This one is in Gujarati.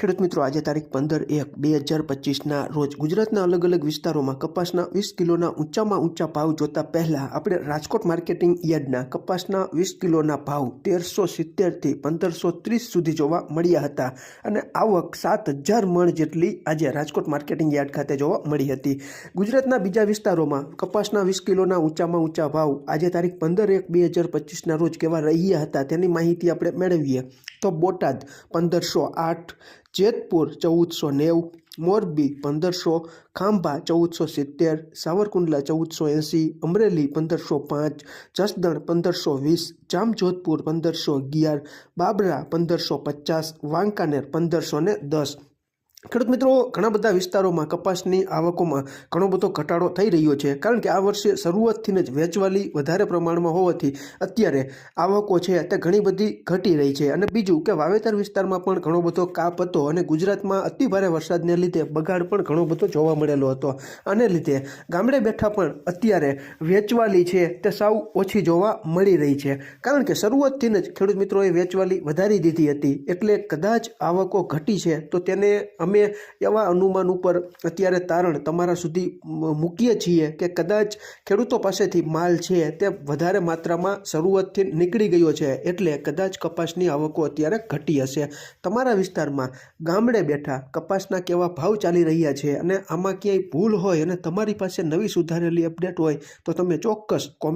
ખેડૂત મિત્રો, આજે તારીખ પંદર એક બે હજાર પચીસના રોજ ગુજરાતના અલગ અલગ વિસ્તારોમાં કપાસના વીસ કિલોના ઊંચામાં ઊંચા ભાવ જોતા પહેલાં આપણે રાજકોટ માર્કેટિંગ યાર્ડના કપાસના વીસ કિલોના ભાવ તેરસો સિત્તેરથી પંદરસો ત્રીસ સુધી જોવા મળ્યા હતા અને આવક સાત હજાર મણ જેટલી આજે રાજકોટ માર્કેટિંગ યાર્ડ ખાતે જોવા મળી હતી. ગુજરાતના બીજા વિસ્તારોમાં કપાસના વીસ કિલોના ઊંચામાં ઊંચા ભાવ આજે તારીખ પંદર એક બે હજાર પચીસના રોજ કેવા રહ્યા હતા તેની માહિતી આપણે મેળવીએ. તો બોટાદ પંદરસો આઠ જેતપુર ચૌદસો નેવું, મોરબી પંદરસો, ખાંભા ચૌદસો સિત્તેર, સાવરકુંડલા ચૌદસો એંસી અમરેલી પંદરસો પાંચ, જસદણ પંદરસો વીસ, જામજોધપુર પંદરસો અગિયાર, બાબરા પંદરસો પચાસ, વાંકાનેર પંદરસો ને દસ. ખેડૂત મિત્રો, ઘણા બધા વિસ્તારોમાં કપાસની આવકોમાં ઘણો બધો ઘટાડો થઈ રહ્યો છે, કારણ કે આ વર્ષે શરૂઆતથી જ વેચવાલી વધારે પ્રમાણમાં હોવાથી અત્યારે આવકો છે તે ઘણી બધી ઘટી રહી છે. અને બીજું કે વાવેતર વિસ્તારમાં પણ ઘણો બધો કાપ હતો અને ગુજરાતમાં અતિભારે વરસાદને લીધે બગાડ પણ ઘણો બધો જોવા મળેલો હતો. આને લીધે ગામડે બેઠા પણ અત્યારે વેચવાલી છે તે સાવ ઓછી જોવા મળી રહી છે, કારણ કે શરૂઆતથી જ ખેડૂત મિત્રોએ વેચવાલી વધારી દીધી હતી. એટલે કદાચ આવકો ઘટી છે તો તેને અમે એવા અનુમાન ઉપર અત્યારે તારણ તમારા સુધી મૂકીએ છીએ કે કદાચ ખેડૂતો પાસેથી માલ છે તે વધારે માત્રામાં શરૂઆતથી નીકળી ગયો છે એટલે કદાચ કપાસની આવકો અત્યારે ઘટી હશે. તમારા વિસ્તારમાં ગામડે બેઠા કપાસના કેવા ભાવ ચાલી રહ્યા છે અને આમાં ક્યાંય ભૂલ હોય અને તમારી પાસે નવી સુધારેલી અપડેટ હોય તો તમે ચોક્કસ કોમેન્ટ